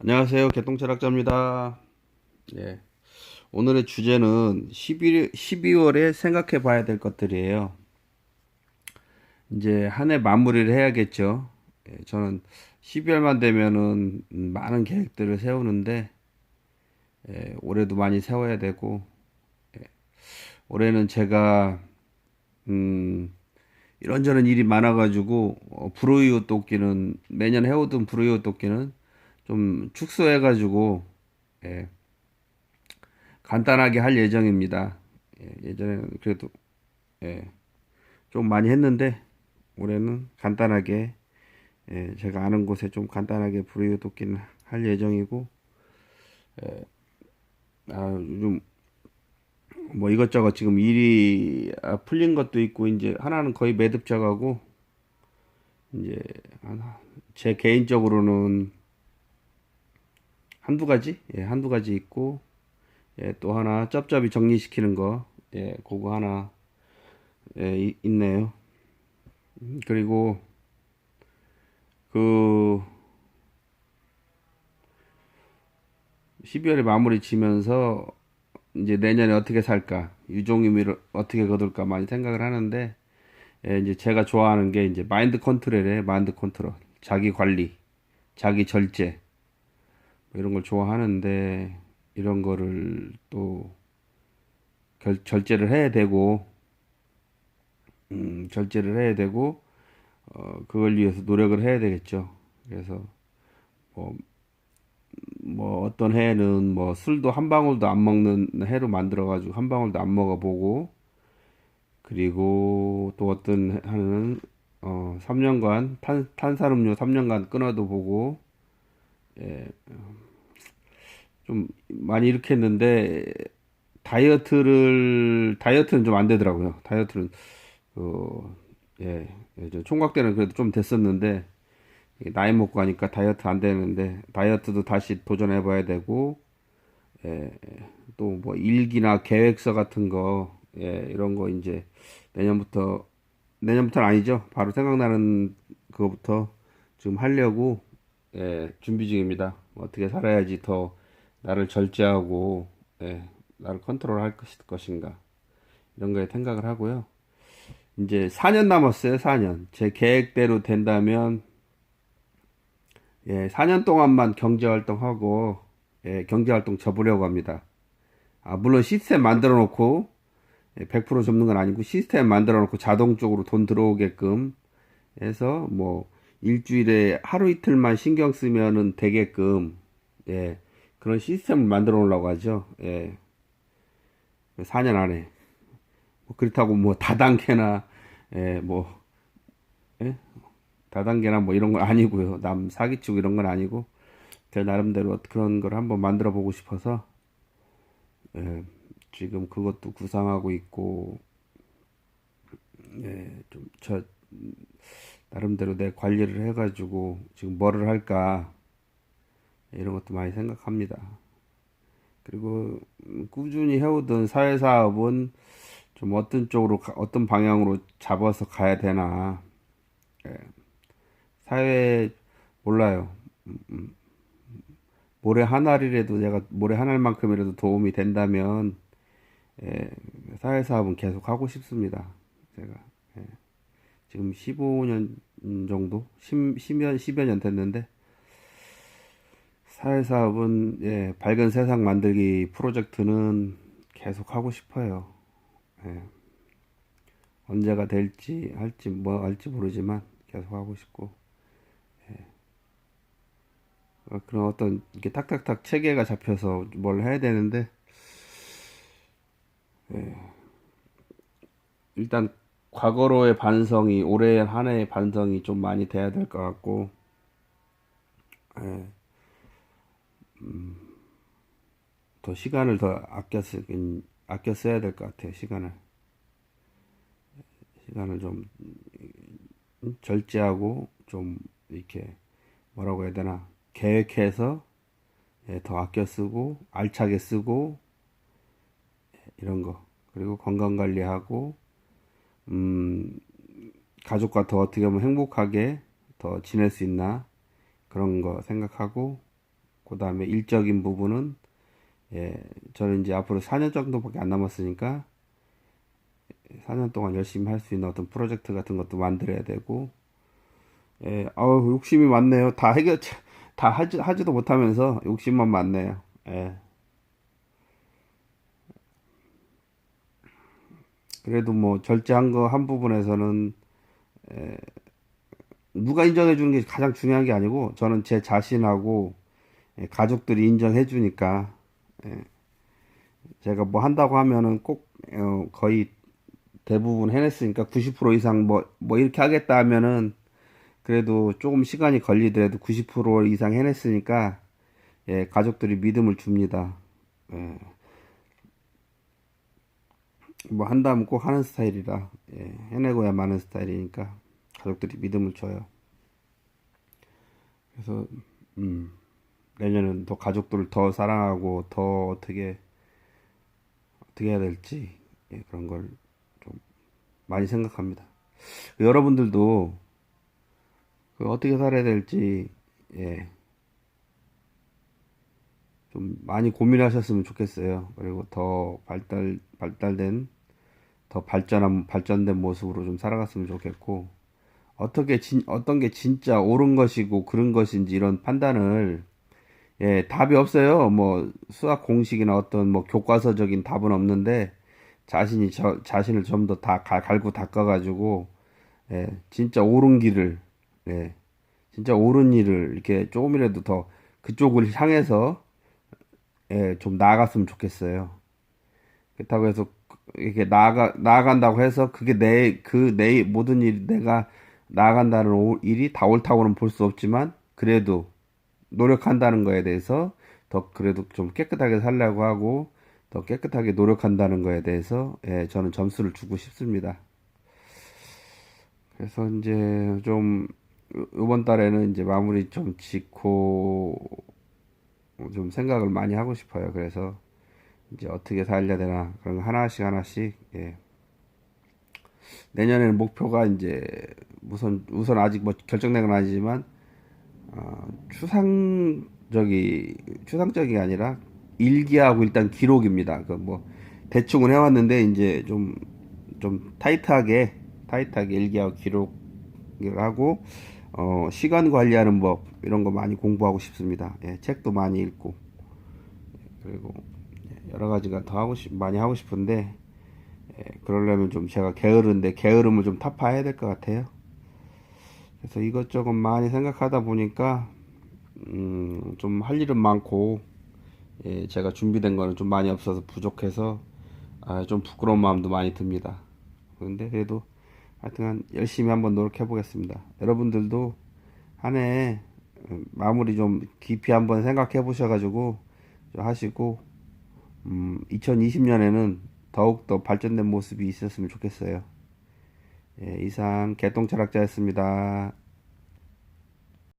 안녕하세요. 개똥철학자입니다. 예. 오늘의 주제는 11, 12월에 생각해 봐야 될 것들이에요. 이제 한 해 마무리를 해야겠죠. 예, 저는 12월만 되면은 많은 계획들을 세우는데, 예, 올해도 많이 세워야 되고, 예, 올해는 제가, 음, 이런저런 일이 많아가지고, 어, 불우이웃 돕기는, 매년 해오던 불우이웃 돕기는 좀 축소해가지고 예, 간단하게 할 예정입니다. 예, 예전에는 그래도 예, 좀 많이 했는데 올해는 간단하게 예, 제가 아는 곳에 좀 간단하게 돕기는 할 예정이고 예, 아, 요즘 뭐 이것저것 지금 일이 아, 풀린 것도 있고 이제 하나는 거의 매듭져가고 이제 하나 제 개인적으로는 한두 가지? 예, 한두 가지 있고, 예, 또 하나, 쩝쩝이 정리시키는 거, 예, 그거 하나, 예, 이- 있네요. 음, 그리고, 그, 12월에 마무리 지면서, 이제 내년에 어떻게 살까, 유종의미를 어떻게 거둘까 많이 생각을 하는데, 예, 이제 제가 좋아하는 게 이제 마인드 컨트롤에 마인드 컨트롤, 자기 관리, 자기 절제, 뭐 이런 걸 좋아하는데 이런 거를 또 결, 절제를 해야 되고 음, 절제를 해야 되고 어, 그걸 위해서 노력을 해야 되겠죠. 그래서 뭐, 뭐 어떤 해는 뭐 술도 한 방울도 안 먹는 해로 만들어 가지고 한 방울도 안 먹어 보고 그리고 또 어떤 해는 어 3년간 탄, 탄산음료 3년간 끊어도 보고 예, 좀 많이 이렇게 했는데 다이어트를 다이어트는 좀 안 되더라고요. 다이어트는 그 예, 예, 저 총각 때는 그래도 좀 됐었는데 나이 먹고 하니까 다이어트 안 되는데 다이어트도 다시 도전해 봐야 되고 예, 또뭐 일기나 계획서 같은 거 예, 이런 거 이제 내년부터 내년부터는 아니죠. 바로 생각나는 그거부터 지금 하려고 예, 준비 중입니다. 어떻게 살아야지 더 나를 절제하고 예, 나를 컨트롤할 것인가 이런 거에 생각을 하고요. 이제 4년 남았어요. 4년. 제 계획대로 된다면 예, 4년 동안만 경제 활동하고 예, 경제 활동 접으려고 합니다. 아, 물론 시스템 만들어 놓고 예, 100% 접는 건 아니고 시스템 만들어 놓고 자동적으로 돈 들어오게끔 해서 뭐 일주일에 하루 이틀만 신경 쓰면은 되게끔 예 그런 시스템을 만들어 놓으려고 하죠. 예. 4년 안에. 뭐 그렇다고 뭐 다단계나 예뭐 예? 다단계나 뭐 이런 건 아니고요. 남 사기치고 이런 건 아니고 제 나름대로 그런 걸 한번 만들어 보고 싶어서 예 지금 그것도 구상하고 있고 예좀저 나름대로 내 관리를 해가지고 지금 뭐를 할까 이런 것도 많이 생각합니다. 그리고 음, 꾸준히 해오던 사회사업은 좀 어떤 쪽으로 가- 어떤 방향으로 잡아서 가야 되나 사회 몰라요. 모래 한 알이라도 내가 모래 한 알만큼이라도 도움이 된다면 예, 사회사업은 계속 하고 싶습니다. 제가 예. 지금 15년 정도, 10, 10년, 10여 년 됐는데, 사회사업은, 예, 밝은 세상 만들기 프로젝트는 계속 하고 싶어요. 예, 언제가 될지, 할지, 뭐 할지 모르지만, 계속 하고 싶고, 어, 그런 어떤, 이렇게 탁탁탁 체계가 잡혀서 뭘 해야 되는데, 일단, 과거로의 반성이, 올해 한 해의 반성이 좀 많이 돼야 될 것 같고, 예, 더 시간을 더 아껴 쓰, 아껴 써야 될 것 같아요, 시간을. 시간을 좀 음, 절제하고, 좀, 이렇게, 뭐라고 해야 되나, 계획해서, 예, 더 아껴 쓰고, 알차게 쓰고, 이런 거. 그리고 건강 관리하고, 음, 가족과 더 어떻게 하면 행복하게 더 지낼 수 있나, 그런 거 생각하고, 그 다음에 일적인 부분은 예, 저는 이제 앞으로 4년 정도밖에 안 남았으니까 4년 동안 열심히 할 수 있는 어떤 프로젝트 같은 것도 만들어야 되고 예, 아우 욕심이 많네요. 다 해결 다 하지, 하지도 못하면서 욕심만 많네요. 예. 그래도 뭐 절제한 거 한 부분에서는 에, 누가 인정해 주는 게 가장 중요한 게 아니고 저는 제 자신하고 예, 가족들이 인정해 주니까 예, 제가 뭐 한다고 하면은 꼭 어, 거의 대부분 해냈으니까 90% 이상 뭐 뭐 이렇게 하겠다 하면은 그래도 조금 시간이 걸리더라도 90% 이상 해냈으니까 예, 가족들이 믿음을 줍니다. 예. 뭐 한다면 꼭 하는 스타일이라 예, 해내고야 마는 스타일이니까 가족들이 믿음을 줘요. 그래서 음, 내년은 더 가족들을 더 사랑하고 더 어떻게 어떻게 해야 될지 예, 그런 걸 좀 많이 생각합니다. 여러분들도 그 어떻게 살아야 될지 예, 좀 많이 고민하셨으면 좋겠어요. 그리고 더 발달 발달된 더 발전한 발전된 모습으로 좀 살아갔으면 좋겠고 어떻게 진, 어떤 게 진짜 옳은 것이고 그런 것인지 이런 판단을 예, 답이 없어요. 뭐 수학 공식이나 어떤 뭐 교과서적인 답은 없는데 자신이 저 자신을 좀 더 다 갈고 닦아 가지고 예, 진짜 옳은 길을 예, 진짜 옳은 일을 이렇게 조금이라도 더 그쪽을 향해서 예, 좀 나아갔으면 좋겠어요. 그렇다고 해서 이렇게 나아가 나아간다고 해서 그게 내 그내 모든 일 내가 나아간다는 오- 일이 다 옳다고는 볼 수 없지만 그래도 노력한다는 거에 대해서 더 그래도 좀 깨끗하게 살려고 하고 더 깨끗하게 노력한다는 거에 대해서 예, 저는 점수를 주고 싶습니다. 그래서 이제 좀 요- 요번 달에는 이제 마무리 좀 짓고 좀 생각을 많이 하고 싶어요. 그래서 이제 어떻게 살려야 되나 그런 거 하나씩 하나씩 예. 내년에는 목표가 이제 우선 우선 아직 뭐 결정된 건 아니지만 어, 추상적이 추상적이 아니라 일기하고 일단 기록입니다. 그 뭐 대충은 해왔는데 이제 좀좀 타이트하게 타이트하게 일기하고 기록을 하고 어, 시간 관리하는 법 이런 거 많이 공부하고 싶습니다. 예, 책도 많이 읽고 그리고 여러 가지가 더 하고 싶 많이 하고 싶은데 예, 그러려면 좀 제가 게으른데 게으름을 좀 타파해야 될 것 같아요. 그래서 이것저것 많이 생각하다 보니까 음, 좀 할 일은 많고 예, 제가 준비된 거는 좀 많이 없어서 부족해서 아, 좀 부끄러운 마음도 많이 듭니다. 그런데 그래도 하여튼 열심히 한번 노력해 보겠습니다. 여러분들도 한 해 마무리 좀 깊이 한번 생각해 보셔가지고 좀 하시고 음, 2020년에는 더욱더 발전된 모습이 있었으면 좋겠어요. 예, 이상 개똥철학자였습니다.